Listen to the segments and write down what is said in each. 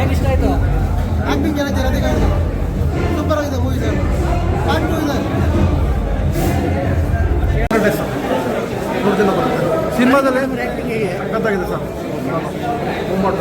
ಏನು ಇಷ್ಟ ಆಯಿತು ಆಕ್ಟಿಂಗ್ ಚೆನ್ನಾಗಿದೆ ರಾಧಿಕಾ ಸೂಪರ್ ಆಗಿದೆ ಮೂವಿ ಸರ್ ಪಾರ್ಟ್ ಟು ಇದೆ. ಮೂರು ದಿನ ಬರುತ್ತೆ. ಸಿನಿಮಾದಲ್ಲಿ ಸಖತ್ತಾಗಿದೆ ಸರ್. ಮೂವ್ ಬೊಂಬಾಟ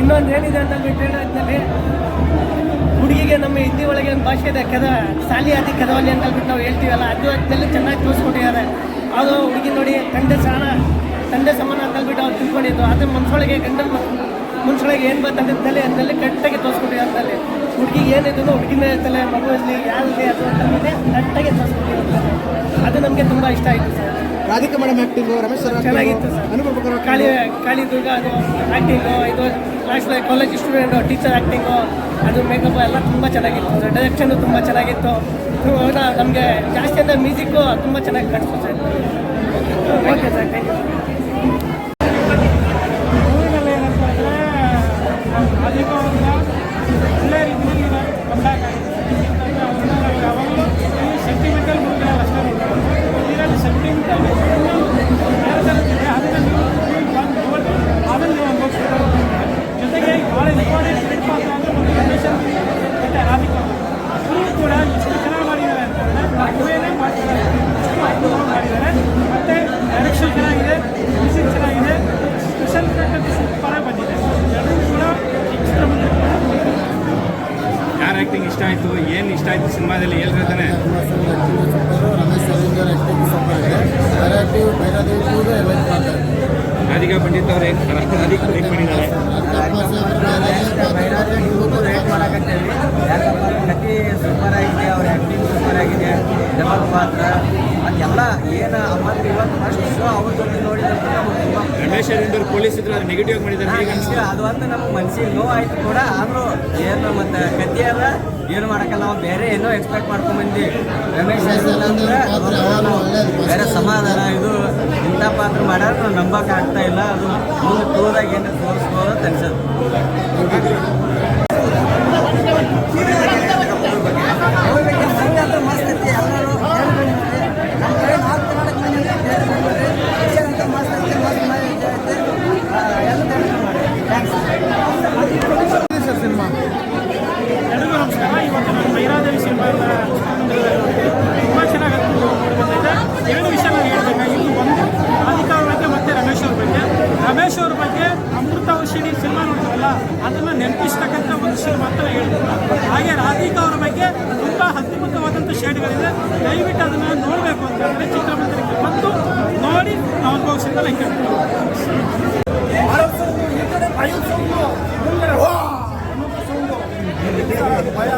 ಇನ್ನೊಂದು ಏನಿದೆ ಅಂತ ಬಿಟ್ಟು ಹೇಳೋದ್ರಲ್ಲಿ ಹುಡುಗಿಗೆ ನಮ್ಮ ಹಿಂದಿ ಒಳಗೆ ಒಂದು ಭಾಷೆ ಇದೆ, ಕೆದ, ಸಾಲಿ ಆದಿ ಕೆದವಲ್ಲಿ ಅಂತ ಹೇಳ್ಬಿಟ್ಟು ನಾವು ಹೇಳ್ತೀವಲ್ಲ, ಅದು ಅದನ್ನೆಲ್ಲ ಚೆನ್ನಾಗಿ ತೋರಿಸ್ಕೊಟ್ಟಿದ್ದಾರೆ. ಅದು ಹುಡುಗಿ ನೋಡಿ, ತಂದೆ ಸಾಣ ತಂದೆ ಸಮಾನ ಅಂತ ಹೇಳ್ಬಿಟ್ಟು ಅವ್ರು ತಿಳ್ಕೊಂಡಿದ್ದು ಅದು ಮನ್ಸೊಳಗೆ ಗಂಡ ಮನ್ಸೊಳಗೆ ಏನು ಬಂತಂದಿದ್ದಲ್ಲೇ ಅಂತಲ್ಲಿ ಕರೆಕ್ಟಾಗಿ ತೋರಿಸ್ಕೊಟ್ಟಿದೆ ಅಂತಲ್ಲಿ. ಹುಡುಗಿಗೆ ಏನಿದ್ರು ಹುಡುಗಿನ ತಲೆ ಮಗುವಲ್ಲಿ ಯಾರಲ್ಲಿ ಅದು ಅಂತಂದ್ರೆ ಕರೆಕ್ಟಾಗಿ ತೋರಿಸ್ಕೊಟ್ಟಿರ್ತಾರೆ ಅದು ನಮಗೆ ತುಂಬ ಇಷ್ಟ ಆಯಿತು sir. Radhika madam acting Ramesh sir ಚೆನ್ನಾಗಿತ್ತು ಸರ್. ಅನುಭವ ಕಾಳಿ ಕಾಳಿ ದುರ್ಗ ಅದು ಆ್ಯಕ್ಟಿಂಗು ಇದು last college student teacher acting ಅದು ಮೇಕಪ್ ಎಲ್ಲ ತುಂಬ ಚೆನ್ನಾಗಿತ್ತು ಸರ್. ಡೈರೆಕ್ಷನು ತುಂಬ ಚೆನ್ನಾಗಿತ್ತು. ನಮಗೆ ಜಾಸ್ತಿ ಅಂದರೆ ಮ್ಯೂಸಿಕ್ಕು ತುಂಬ ಚೆನ್ನಾಗಿ ಕಾಣಿಸ್ತು sir. Okay sir thank you ಇಷ್ಟ ಆಯಿತು ಏನು ಇಷ್ಟ ಆಯಿತು ಸಿನಿಮಾದಲ್ಲಿ ಹೇಳ್ರಿ ತಾನೆ ರಮೇಶ್ ಸರ್ ಆಕ್ಟಿಂಗ್ ಸೂಪರ್ ಇದೆ ಡೈರೆಕ್ಟಿವ್ ಭೈರಾದೇವಿ ಕೂಡ ಎಲೆಕ್ಟ್ ಮಾಡ್ತಾರೆ ಪಂಡಿತ್ ಅವ್ರು ಏನು ಅದಕ್ಕೆ ಹೇಗೆ ಮಾಡಿದ್ದಾರೆ. ಮಾಡಕತ್ತೇವೆ ಯಾಕಂದ್ರೆ ಕತೆ ಸೂಪರ್ ಆಗಿದೆ ಅವ್ರ ಆ್ಯಕ್ಟಿಂಗ್ ಸೂಪರ್ ಆಗಿದೆ ಜಮಾಲ್ ಪಾತ್ರ ಅದೆಲ್ಲ ಏನು ಅಮ್ಮ ಇವತ್ತು ಫಸ್ಟ್ ಶೋ ಅವ್ರ ಜೊತೆ ರಮೇಶ್ ಅರವಿಂದ್ ಪೊಲೀಸ್ ಇದ್ರೆ ಅದು ನೆಗೆಟಿವ್ ಮಾಡಿದ್ದಾರೆ. ಅದು ಅಂತ ನಮ್ಗೆ ಮನ್ಸಿಗೆ ನೋವು ಆಯ್ತು ಕೂಡ. ಆದರೂ ಏನು ಮತ್ತು ಕತೆ ಅಲ್ಲ ಏನು ಮಾಡಕ್ಕಲ್ಲ. ನಾವು ಬೇರೆ ಏನೋ ಎಕ್ಸ್ಪೆಕ್ಟ್ ಮಾಡ್ಕೊಂಡ್ ಬಂದ್ವಿ. ರಮೇಶ್ ಅಂದ್ರೆ ಬೇರೆ ಸಮಾಧಾನ. ಇದು ಇಂಥ ಪಾತ್ರ ಮಾಡ್ಯಾರ ನಾವು ನಂಬಕ್ಕೆ ಆಗ್ತಾ ಇಲ್ಲ. ಅದು ಮುಂದೆ ಟೂರಾಗ ಏನು ತೋರಿಸ್ಬೋದು ಅಂತ ಅನ್ಸೋದು ಮಸ್ತ್ ಐತಿ. ಎಲ್ಲರೂ ನಮ್ಮ ಕಡೆ ನಾಲ್ಕು ಕರ್ನಾಟಕ ಮಂದಿ ಮಸ್ತ್ ಐತಿ ಮಸ್ತ್ ಸರ್ ಸಿನಿಮಾ ಎಲ್ಲರಿಗೂ ನಮಸ್ಕಾರ ಇವತ್ತು ನಾನು ಭೈರಾದೇವಿ ಸಿನಿಮಾ ತುಂಬ ಚೆನ್ನಾಗಿ ಬಂದಿದೆ ಎರಡು ವಿಷಯ ನಾನು ಹೇಳ್ಬೇಕು ಇದು ಒಂದು ರಾಧಿಕಾ ಅವ್ರ ಬಗ್ಗೆ ಮತ್ತು ರಮೇಶ್ ಅವ್ರ ಬಗ್ಗೆ ರಮೇಶ್ ಅವ್ರ ಬಗ್ಗೆ ಔಷಧಿ ಸಿನಿಮಾ ನೋಡ್ತೀವಲ್ಲ ಅದನ್ನು ನೆನಪಿಸ್ತಕ್ಕಂಥ ಒಂದು ಸಿನಿಮಾ ಅಂತ ಹೇಳ್ತೀನಿ ಹಾಗೆ ರಾಧಿಕಾ ಅವರ ಬಗ್ಗೆ ತುಂಬ ಅದ್ಭುತವಾದಂಥ ಶೇಡ್ಗಳಿದೆ. ದಯವಿಟ್ಟು ಅದನ್ನು ನೋಡಬೇಕು ಅಂತ ಹೇಳಿದ್ರೆ ಚಿತ್ರಮಂದಿರಕ್ಕೆ ಬಂದು ನೋಡಿ ಅನುಭವಿಸಿದ ಭಯ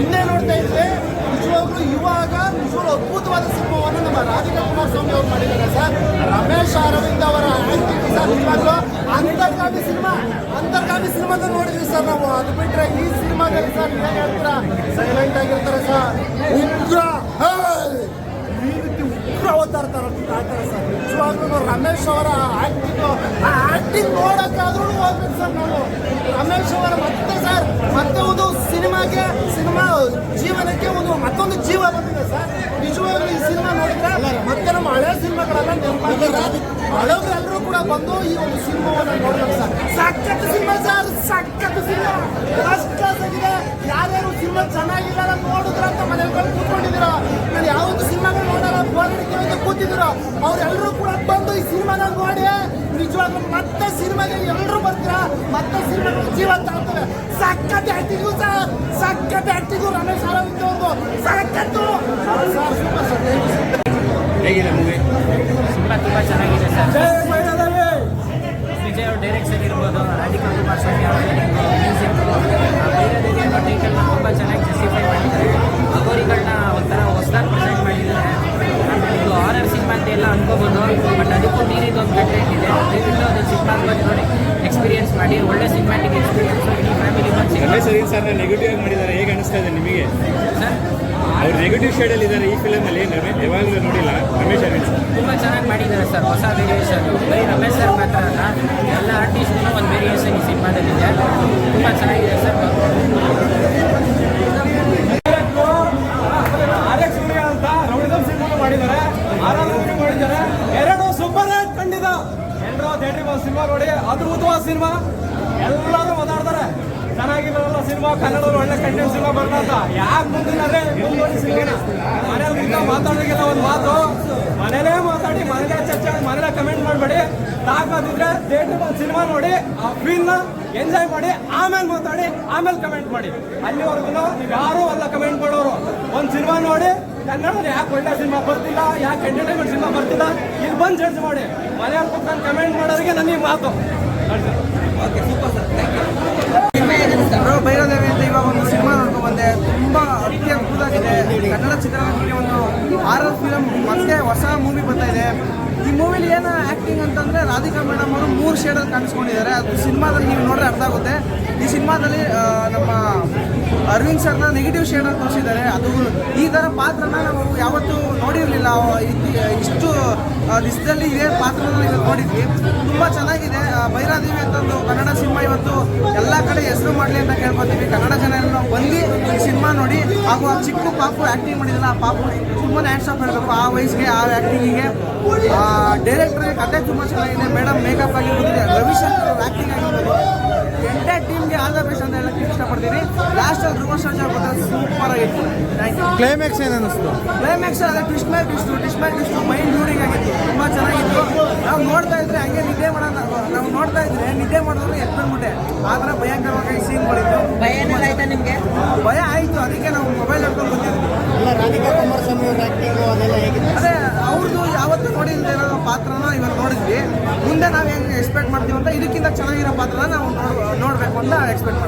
ಇನ್ನೇ ನೋಡ್ತಾ ಇದ್ರೆ ನಿಜವಾಗ್ಲೂ ಇವಾಗ ನಿಜವಾಗ್ಲೂ ಅದ್ಭುತವಾದ ಸಿನಿಮಾವನ್ನು ರಾಧಿಕಾ ಕುಮಾರಸ್ವಾಮಿ ಅವರು ಮಾಡಿದ್ದಾರೆ ಸರ್. ರಮೇಶ್ ಅರವಿಂದ್ ಅವರ ಆಕ್ಟಿಂಗ್ ಸರ್ ನಿಜವಾಗ್ಲೂ ಅಂತರ್ಗಾಮಿ ಸಿನಿಮಾ ಅಂತರ್ಗಾಮಿ ಸಿನಿಮಾದ ನೋಡಿದ್ವಿ ಸರ್ ನಾವು. ಅದು ಬಿಟ್ರೆ ಈ ಸಿನಿಮಾದಲ್ಲಿ ಸರ್ ಏನ್ ಹೇಳ್ತೀರಾ? ಸೈಲೆಂಟ್ ಆಗಿರ್ತಾರೆ ಸರ್. ಉಗ್ರ! ಈ ರೀತಿ ಉಗ್ರ ಅವತಾರ ತರ ಆಡ್ತಾರೆ ಸರ್. ನಿಜವಾಗ್ಲೂ ರಮೇಶ್ ಅವರ ಆಕ್ಟಿಂಗ್ ಆ ಆಕ್ಟಿಂಗ್ ನೋಡಕ್ಕಾದ್ರೂ ಹೋಗ್ಬೇಕು ಸರ್ ನಾವು. ರಮೇಶ್ ಅವರ ಮತ್ತೆ ಸರ್, ಮತ್ತೆ ಒಂದು ಸಿನಿಮಾಗೆ, ಸಿನಿಮಾ ಜೀವನಕ್ಕೆ ಒಂದು ಮತ್ತೊಂದು ಜೀವ ಬಂದಿದೆ ಸರ್. ನಿಜವಾಗ್ಲೂ ಈ ಸಿನಿಮಾ ನೋಡಿದ್ರೆ ಮತ್ತೆ ನಮ್ಮ ಹಳೆ ಸಿನಿಮಾಗಳೆಲ್ಲ ನೆನಪಾಗ್ತಾರೆ ಹಳಬ್ರೆಲ್ಲರೂ ಕೂಡ ಬಂದು ಈ ಒಂದು ಸಿನಿಮಾವನ್ನು ನೋಡಬೇಕು ಸರ್. ಸಖತ್ ಸಿನಿಮಾ ಸರ್ ಸಖತ್ ಸಿನಿಮಾ. ಫಸ್ಟ್ ಕ್ಲಾಸ್ ಆಗಿದೆ. ಯಾರ್ಯಾರು ಸಿನಿಮಾ ಚೆನ್ನಾಗಿಲ್ಲ ಅಂತ ನೋಡಿದ್ರ ಅಂತ ಮನೇಲಿ ಕೂತ್ಕೊಂಡಿದ್ದೀರೋ ನಾನು ಯಾವತ್ತು ಸಿನಿಮಾಗಳು ನೋಡಲ್ಲ ಬೋರ್ ಅಂತ ಕೂತಿದ್ರು ಅವರೆಲ್ಲರೂ ಕೂಡ ಬಂದು ಈ ಸಿನಿಮಾನ ನೋಡಿ ನಿಜವಾಗ್ಲೂ ಮತ್ತೆ ಸಿನಿಮಾಗೆ ಎಲ್ಲರೂ ಬರ್ತೀರಾ? ಮತ್ತೆ ಸಿನಿಮಾ ಜೀವ ಆಗ್ತವೆ. ಸಖತ್ ಆಕ್ಟಿಗೂ ಸರ್ ಸಖತ್ ಆಕ್ಟಿಗೂ ರಮೇಶ್ ಅರವಿಂದ್ ಒಂದು ಸಖತ್ತು. ಹೇಗಿದೆ ಮೂವಿ ಸಿನಿಮಾ ತುಂಬ ಚೆನ್ನಾಗಿದೆ. ವಿಜಯ್ ಅವ್ರ ಡೈರೆಕ್ಷನ್ ಇರ್ಬೋದು ರಾಧಿಕಾ ಕುಮಾರ್ ಅವರ ಮ್ಯೂಸಿಕ್ ತುಂಬ ಚೆನ್ನಾಗಿ ಜಸ್ಟಿಫೈ ಮಾಡಿದ್ದಾರೆ ಅಗೋರಿಗಳನ್ನ ಒಂಥರ ಹೊಸದಾಗಿ ಮಾಡಿದ್ದಾರೆ ಇದು ಹಾರರ್ ಸಿನಿಮಾ ಅಂತ ಎಲ್ಲ ಬಟ್ ಅದಕ್ಕೂ ಮೀರಿದ ಒಂದು ಕಂಟೆಂಟ್ ಇದೆ ದಯವಿಟ್ಟು ಅದು ಸಿನಿಮಾ ಎಕ್ಸ್ಪೀರಿಯನ್ಸ್ ಮಾಡಿ ಒಳ್ಳೆ ಸಿನಿಮಾಟಿಕ್ ಎಕ್ಸ್ಪೀರಿಯನ್ಸ್ ಇಡೀ ಫ್ಯಾಮಿಲಿ ಅರವಿಂದ್ ನೆಗೆಟಿವ್ ನೆಗೆಟಿವ್ ಶೇಡಲ್ಲಿ ಇದ್ದಾರೆ ಈ ಫಿಲಮಲ್ಲಿ ಯಾವಾಗಲೂ ನೋಡಿಲ್ಲ. ರಮೇಶ್ ಸರ್ ತುಂಬ ಚೆನ್ನಾಗಿ ಮಾಡಿದ್ದಾರೆ ಸರ್. ಹೊಸ ವೇರಿಯೇಷನ್ ಬರೀ ರಮೇಶ್ ಸರ್ ಮಾತ್ರ ಅಲ್ಲ ಎಲ್ಲ ಆರ್ಟಿಸ್ಟ್ ಒಂದು ವೇರಿಯೇಷನ್ ಈ ಸಿನಿಮಾದಲ್ಲಿದೆ ತುಂಬಾ ಚೆನ್ನಾಗಿದೆ ಸರ್. ಎಲ್ಲರೂ ಸಿನಿಮಾ ನೋಡಿ. ಅದ್ಭುತವಾದ ಸಿನಿಮಾ ಎಲ್ಲರೂ ಮಾತಾಡ್ತಾರೆ ಚೆನ್ನಾಗಿರೋಲ್ಲ ಸಿನಿಮಾ ಕನ್ನಡದಲ್ಲಿ ಒಳ್ಳೆ ಕಂಟೆಂಟ್ ಸಿನಿಮಾ ಅಂತ ಯಾಕೆ ಮುಂದಿನ ಮನೇಲಿ ಮುಂದೆ ಮಾತಾಡೋದಿಲ್ಲ ಒಂದು ಮಾತು. ಮನೇಲೇ ಮಾತಾಡಿ, ಮನೇಲೇ ಚರ್ಚೆ ಮನೇಲೇ ಕಮೆಂಟ್ ಮಾಡಬೇಡಿ. ತಾಕಾದಿದ್ರೆ ಥಿಯೇಟರ್ ಒಂದು ಸಿನಿಮಾ ನೋಡಿ, ಆ ಫೀಲ್ನ ಎಂಜಾಯ್ ಮಾಡಿ, ಆಮೇಲೆ ಮಾತಾಡಿ, ಆಮೇಲೆ ಕಮೆಂಟ್ ಮಾಡಿ. ಅಲ್ಲಿವರೆಗೂ ನೀವು ಯಾರು ಅಲ್ಲ ಕಮೆಂಟ್ ಮಾಡೋರು. ಒಂದು ಸಿನಿಮಾ ನೋಡಿ, ಕನ್ನಡದಲ್ಲಿ ಯಾಕೆ ಒಳ್ಳೆ ಸಿನಿಮಾ ಬರ್ತಿಲ್ಲ, ಯಾಕೆ ಎಂಟರ್ಟೈನ್ಮೆಂಟ್ ಸಿನಿಮಾ ಬರ್ತಿಲ್ಲ, ಇಲ್ಲಿ ಬಂದು ಜಡ್ಜ್ ಮಾಡಿ. ಮನೆಯಲ್ಲಿ ಕೂತ್ಕೊಂಡು ಕಮೆಂಟ್ ಮಾಡೋರಿಗೆ ನನಗೆ ಮಾತು. ಬ್ರೋ ಕನ್ನಡ ಚಿತ್ರರಂಗಕ್ಕೆ ಒಂದು ಆರರ್ ಫಿಲಮ್ ಮತ್ತೆ ಹೊಸ ಮೂವಿ ಬರ್ತಾ ಇದೆ. ಈ ಮೂವಿಲಿ ಏನು ಆ್ಯಕ್ಟಿಂಗ್ ಅಂತಂದರೆ ರಾಧಿಕಾ ಮೇಡಮ್ ಅವರು ಮೂರು ಶೇಡಲ್ಲಿ ಕಾಣಿಸ್ಕೊಂಡಿದ್ದಾರೆ. ಅದು ಸಿನಿಮಾದಲ್ಲಿ ನೀವು ನೋಡ್ರೆ ಅರ್ಥ ಆಗುತ್ತೆ. ಈ ಸಿನಿಮಾದಲ್ಲಿ ನಮ್ಮ ಅರವಿಂದ್ ಸರ್ನ ನೆಗೆಟಿವ್ ಶೇಡಲ್ಲಿ ತೋರಿಸಿದ್ದಾರೆ. ಅದು ಈ ಥರ ಪಾತ್ರನ ನಾವು ಯಾವತ್ತೂ ನೋಡಿರಲಿಲ್ಲ. ಇಷ್ಟು ದಿಸದಲ್ಲಿ ಇದೇ ಪಾತ್ರದಲ್ಲಿ ನೋಡಿದ್ವಿ. ತುಂಬ ಚೆನ್ನಾಗಿದೆ. ಬೈರಾದೇವಿ ಭೈರಾದೇವಿ ಅಂತ ಒಂದು ಕನ್ನಡ ಸಿನಿಮಾ ಇವತ್ತು ಎಲ್ಲ ಕಡೆ ಹೆಸರು ಮಾಡಲಿ ಅಂತ ಕೇಳ್ಕೊತೀವಿ. ಕನ್ನಡ ಜನ ಬಂದು ಈ ಸಿನಿಮಾ ನೋಡಿ ಹಾಗೂ ಆ ಚಿಕ್ಕ ಪಾಪು ಆ್ಯಕ್ಟಿಂಗ್ ಮಾಡಿದಲ್ಲ ಆ ಪಾಪು ತುಂಬಾ ಹ್ಯಾಂಡ್ಸ್ ಆಫ್ ಹೇಳಬೇಕು ಆ ವಯಸ್ಸಿಗೆ ಆ ಆ್ಯಕ್ಟಿಂಗಿಗೆ ಡೈರೆಕ್ಟ್ರಿಗೆ ಕತೆ ತುಂಬ ಚೆನ್ನಾಗಿದೆ. ಮೇಡಮ್ ಮೇಕಪ್ ಆಗಿರ್ಬೋದು ರವಿಶಂಕರ್ ಅವ್ರ ಆ್ಯಕ್ಟಿಂಗ್ ಆಗಿರ್ಬೋದು. ಎಂಟೈರ್ ಟೀಮ್ಗೆ ಆಲ್ ದ ಬೆಸ್ಟ್ ಅಂತ ಹೇಳಕ್ಕೆ ಇಷ್ಟಪಡ್ತೀನಿ. ಲಾಸ್ಟಲ್ಲಿ ಧ್ರುವ ಸರ್ಜಾ ಬಂದರೆ ಸೂಪರ್ ಆಗಿತ್ತು. ಥ್ಯಾಂಕ್ ಯು ಕ್ಲೈಮ್ಯಾಕ್ಸ್ ಏನು ಅನ್ನಿಸ್ತು? ಕ್ಲೈಮ್ಯಾಕ್ಸ್ ಅದೇ ಟ್ವಿಸ್ಟ್ ಮ್ಯಾಕ್ ಇಷ್ಟು ಟ್ವಿಸ್ಟ್ ಮ್ಯಾಕ್ ಇಷ್ಟು ಮೈಂಡ್ ಲೂಡಿಂಗ್ ಆಗಿತ್ತು. ತುಂಬ ಚೆನ್ನಾಗಿತ್ತು. ನಾವು ನೋಡ್ತಾ ಇದ್ರೆ ಹಂಗೆ ನಿದ್ದೆ ಮಾಡೋಣ ನಾವು ನೋಡ್ತಾ ಇದ್ರೆ ನಿದ್ದೆ ಮಾಡಿದ್ರೆ ಎತ್ಕೊಂಡ್ಬಿಟ್ಟೆ. ಆ ಥರ ಭಯಂಕರವಾಗಿ ಸೀನ್ ಮಾಡಿದ್ದು. ಭಯ ಏನಾಯ್ತಾ ನಿಮಗೆ? ಭಯ ಆಯಿತು ಅದಕ್ಕೆ ನಾವು ಮೊಬೈಲ್ ಹಿಡ್ಕೊಂಡು ಬಂದಿದ್ವಿ ಎಲ್ಲ ರಾಧಿಕಾ ಕುಮಾರ್ ಸ್ವಾಮಿ ಅವ್ರ ಆಕ್ಟಿಂಗು ಅದೆಲ್ಲ ಹೇಗಿದೆ ಅದೇ ಅವ್ರದ್ದು ಯಾವತ್ತೂ ನೋಡಿಲ್ಲದೆ ಇರೋ ಪಾತ್ರನ ಇವತ್ತು ನೋಡಿದ್ವಿ ಮುಂದೆ ನಾವು ಹೆಂಗೆ ಎಕ್ಸ್ಪೆಕ್ಟ್ ಮಾಡ್ತೀವಿ ಅಂತ ಇದಕ್ಕಿಂತ ಚೆನ್ನಾಗಿರೋ ಪಾತ್ರನ ನಾವು ನೋಡ್ ನೋಡಬೇಕು ಅಂತ ಎಕ್ಸ್ಪೆಕ್ಟ್